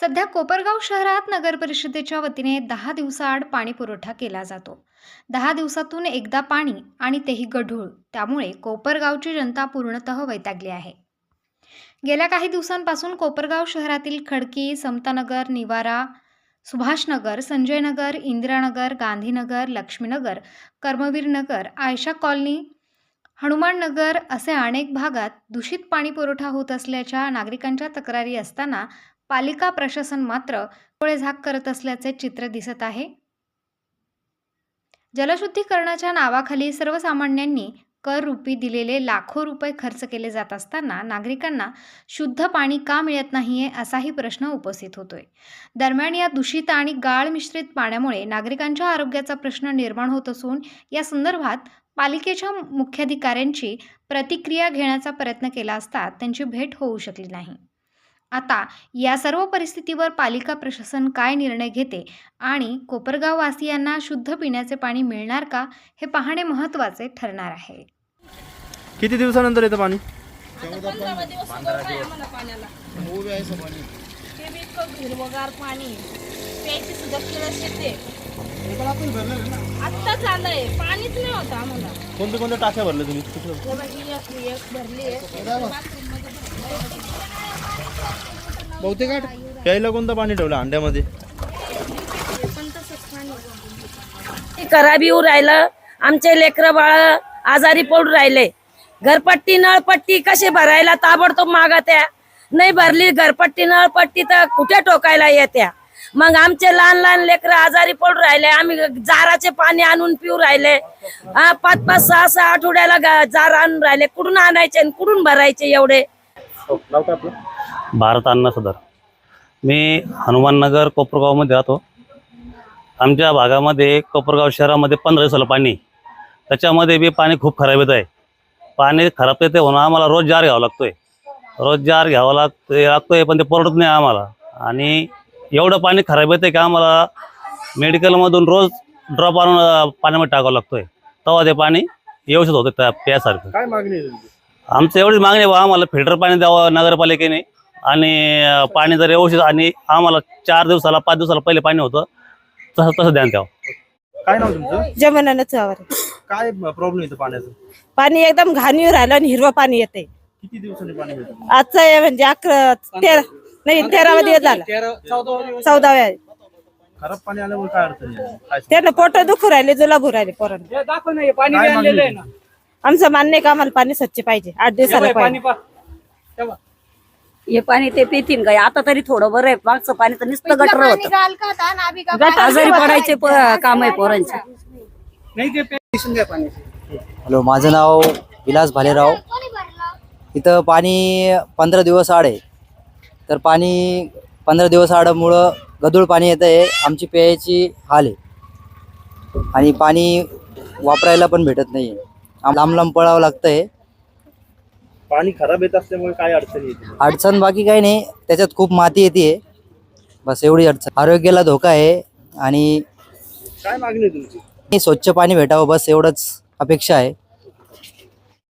सध्या कोपरगाव शहरात नगर परिषदेच्या वतीने दहा दिवसाआड पाणी पुरवठा केला जातो. दहा दिवसातून एकदा पाणी आणि तेही गढूळ त्यामुळे कोपरगावची जनता पूर्णतः वैतागली आहे. गेल्या काही दिवसांपासून कोपरगाव शहरातील खडकी समतानगर निवारा सुभाषनगर संजयनगर इंदिरानगर गांधीनगर लक्ष्मीनगर कर्मवीरनगर आयशा कॉलनी हनुमान नगर असे अनेक भागात दूषित पाणी पुरवठा होत असल्याच्या नागरिकांच्या तक्रारी असताना पालिका प्रशासन मात्र डोळे झाक करत असल्याचे चित्र दिसत आहे. जलशुद्धीकरणाच्या नावाखाली सर्वसामान्यांनी कर रूपी दिलेले लाखो रुपये खर्च केले जात असताना नागरिकांना शुद्ध पाणी का मिळत नाहीये असाही प्रश्न उपस्थित होतोय. दरम्यान या दूषित आणि गाळ मिश्रित पाण्यामुळे नागरिकांच्या आरोग्याचा प्रश्न निर्माण होत असून या संदर्भात पालिकेच्या मुख्याधिकाऱ्यांची प्रतिक्रिया घेण्याचा प्रयत्न केला असता त्यांची भेट होऊ शकली नाही. आता या सर्व परिस्थितीवर पालिका प्रशासन काय निर्णय घेते आणि कोपरगाव वासियांना शुद्ध पिण्याचे पाणी मिळणार का हे पाहणे महत्त्वाचे ठरणार आहे. किती दिवसानंतर येतं पाणी? पंधरा दिवस उभं आहे आम्हाला पाण्याला. ते बी इतकं हिरवगार पाणी. प्यायची सुद्धा किळस येते. आत्ताच आलंय पाणीच नाही होतं आम्हाला. कोणते कोणते टाक्या भरले तुम्ही? एक- एक आहे प्यायला कोणतं पाणी ठेवलं अंड्यामध्ये? खराबी येऊ राहिलं. आमचे लेकर बाळ आजारी पडून राहिले. घरपट्टी नळपट्टी कशी भरायला ताबडतोब मागत्या? नाही भरली घरपट्टी नळपट्टी तर कुठे टोकायला येत्या? मग आमचे लहान लहान लेकर आजारी पडून राहिले. आम्ही जाराचे पाणी आणून पिऊ राहिले. हा पाच पाच सहा सहा आठवड्याला जार आणून राहिले. कुठून आणायचे आणि कुठून भरायचे एवढे? हो, नाव काय आपलं? भारत अण्णा सदर. मी हनुमाननगर कोपरगावमध्ये राहतो. आमच्या भागामध्ये कोपरगाव शहरामध्ये पंधरा दिवसाला पाणी. त्याच्यामध्ये बी पाणी खूप खराब येत आहे पाणी खराब येते म्हणून आम्हाला रोज जार घ्यावा लागतोय. रोज जार घ्यावा लागतोय लागतोय पण ते परवडत नाही आम्हाला. आणि एवढं पाणी खराब येते की आम्हाला मेडिकलमधून रोज ड्रॉप आणून पाण्यामध्ये टाकावं लागतोय. तेव्हा ते पाणी व्यवस्थित होतं त्या प्यासारखं काय मागणी आहे आमचं एवढीच मागणी आहे बा आम्हाला फिल्टर पाणी द्यावं नगरपालिकेने. आणि पाणी जर व्यवस्थित आणि आम्हाला चार दिवसाला पाच दिवसाला पहिले पाणी होतं तसं तसं ध्यान द्यावं काय नाव तुमचं? जमनानं चवर काय प्रॉब्लेम येतो पाण्याचं? पाणी एकदम घाणीवर राहिलं आणि हिरवं पाणी येते किती दिवसांनी पाणी मिळतं आजचं आहे म्हणजे अकरा तेरा नाही तेरावा दिवस झाला. चौदाव्या खराब पाणी आल्यामुळे काय अडचण आहे? काय त्यानं पोट दुखू राहिले जुलाबू राहिले पोरांना. काय मागणी आहे? आमचं मान्य आहे का आम्हाला पाणी स्वच्छ पाहिजे? आठ दिवसाला पाहिजे हे पाणी ते पितीन काय आता तरी थोडं बरं आहे. मागचं पाणी तर नुसतं गटर होत. आजारी पडायचे काम आहे पोरांचे. हॅलो माझं नाव विलास भालेराव. इथं पाणी पंधरा दिवस आड आहे. तर पाणी पंधरा दिवस आडामुळं गदूळ पाणी येतं आहे. आमची प्यायची हाल आहे. आणि पाणी वापरायला पण भेटत नाही. आहे लांब लांब पळावं लागतं आहे पाणी खराब येत असल्यामुळे काय अडचण येते? अडचण बाकी काही नाही. त्याच्यात खूप माती येते. बस एवढी अडचण. आरोग्याला धोका आहे आणि काय मागणी आहे तुमची? स्वच्छ पाणी भेटावं. बस एवढंच अपेक्षा आहे.